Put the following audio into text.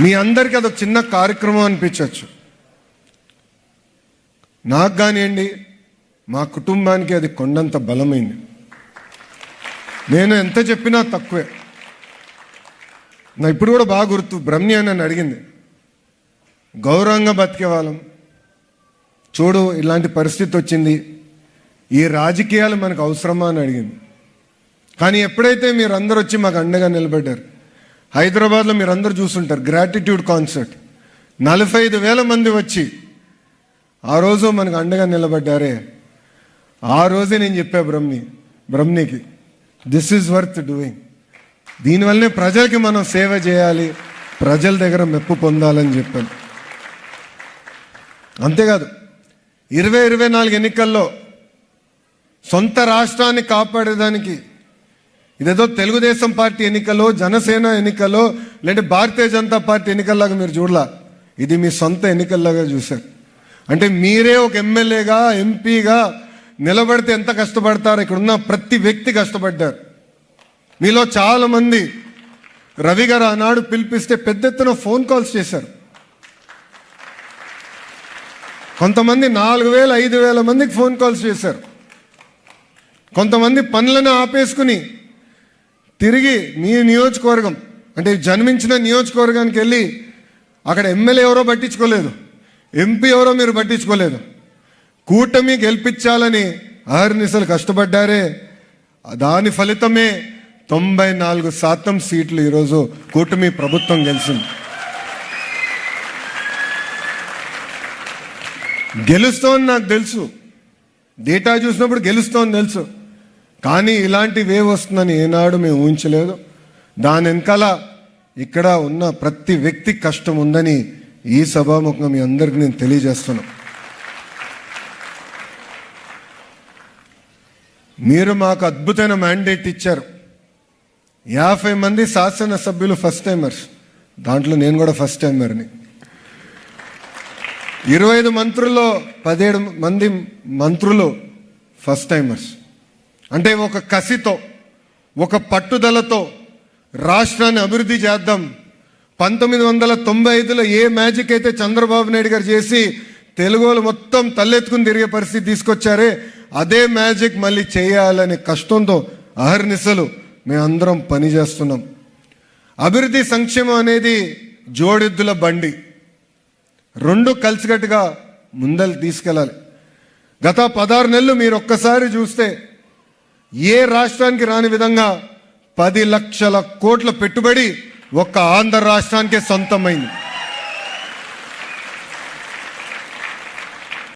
మీ అందరికీ అదొక చిన్న కార్యక్రమం అనిపించవచ్చు. నాకు కానివ్వండి మా కుటుంబానికి అది కొండంత బలమైంది. నేను ఎంత చెప్పినా తక్కువే. నా ఇప్పుడు కూడా బాగా గుర్తు బ్రహ్మి అని నన్ను అడిగింది గౌరవంగా బతికే వాళ్ళం. చూడు ఇలాంటి పరిస్థితి వచ్చింది. ఈ రాజకీయాలు మనకు అవసరమా? అని అడిగింది. కానీ ఎప్పుడైతే మీరు అందరూ వచ్చి మాకు అండగా నిలబడ్డారు హైదరాబాద్లో మీరు అందరు చూసుంటారు గ్రాటిట్యూడ్ కాన్సర్ట్ నలభై ఐదు వేల మంది వచ్చి ఆ రోజు మనకు అండగా నిలబడ్డారే. ఆ రోజే నేను చెప్పా బ్రహ్మి బ్రహ్మికి దిస్ ఈజ్ వర్త్ డూయింగ్ దీనివల్లనే ప్రజలకి మనం సేవ చేయాలి ప్రజల దగ్గర మెప్పు పొందాలని చెప్పాను. అంతేకాదు ఇరవై ఇరవై నాలుగు ఎన్నికల్లో సొంత రాష్ట్రాన్ని కాపాడేదానికి ఇదేదో తెలుగుదేశం పార్టీ ఎన్నికలో జనసేన ఎన్నికలో లేదంటే భారతీయ జనతా పార్టీ ఎన్నికల్లాగా మీరు చూడలా. ఇది మీ సొంత ఎన్నికల్లాగా చూశారు. అంటే మీరే ఒక ఎమ్మెల్యేగా ఎంపీగా నిలబడితే ఎంత కష్టపడతారో? ఇక్కడ ఉన్న ప్రతి వ్యక్తి కష్టపడ్డారు. మీలో చాలామంది రవి గారు ఆనాడు పిలిపిస్తే పెద్ద ఎత్తున ఫోన్ కాల్స్ చేశారు. కొంతమంది నాలుగు వేల ఐదు వేల మందికి ఫోన్ కాల్స్ చేశారు. కొంతమంది పనులను ఆపేసుకుని తిరిగి మీ నియోజకవర్గం అంటే జన్మించిన నియోజకవర్గానికి వెళ్ళి అక్కడ ఎమ్మెల్యే ఎవరో పట్టించుకోలేదు ఎంపీ ఎవరో మీరు పట్టించుకోలేదు. కూటమి గెలిపించాలని అహర్నిశలు కష్టపడ్డారే. దాని ఫలితమే తొంభై నాలుగు శాతం సీట్లు ఈరోజు కూటమి ప్రభుత్వం గెలిచింది. గెలుస్తోంది నాకు తెలుసు. డేటా చూసినప్పుడు గెలుస్తోంది తెలుసు. కానీ ఇలాంటి వేవ్ వస్తుందని ఏనాడు మేము ఊహించలేదు. దాని వెనకాల ఇక్కడ ఉన్న ప్రతి వ్యక్తి కష్టం ఉందని ఈ సభాముఖంగా మీ అందరికీ నేను తెలియజేస్తున్నాను. మీరు మాకు అద్భుతమైన మ్యాండేట్ ఇచ్చారు. యాభై మంది శాసనసభ్యులు ఫస్ట్ టైమర్స్ దాంట్లో నేను కూడా ఫస్ట్ టైమర్ని ఇరవై ఐదు మంత్రుల్లో పదిహేడు మంది మంత్రులు ఫస్ట్ టైమర్స్ అంటే ఒక కసితో ఒక పట్టుదలతో రాష్ట్రాన్ని అభివృద్ధి చేద్దాం. పంతొమ్మిది వందల తొంభై ఐదులో ఏ మ్యాజిక్ అయితే చంద్రబాబు నాయుడు గారు చేసి తెలుగు మొత్తం తలెత్తుకుని తిరిగే పరిస్థితి తీసుకొచ్చారే అదే మ్యాజిక్ మళ్ళీ చేయాలనే కష్టంతో అహర్నిశలు మేమందరం పనిచేస్తున్నాం అభివృద్ధి సంక్షేమం అనేది జోడెద్దుల బండి. రెండు కలిసికట్టుగా ముందలు తీసుకెళ్ళాలి. గత పదహారు నెలలు మీరు ఒక్కసారి చూస్తే ఏ రాష్ట్రానికి రాని విధంగా పది లక్షల కోట్ల పెట్టుబడి ఒక్క ఆంధ్ర రాష్ట్రానికే సొంతమైంది.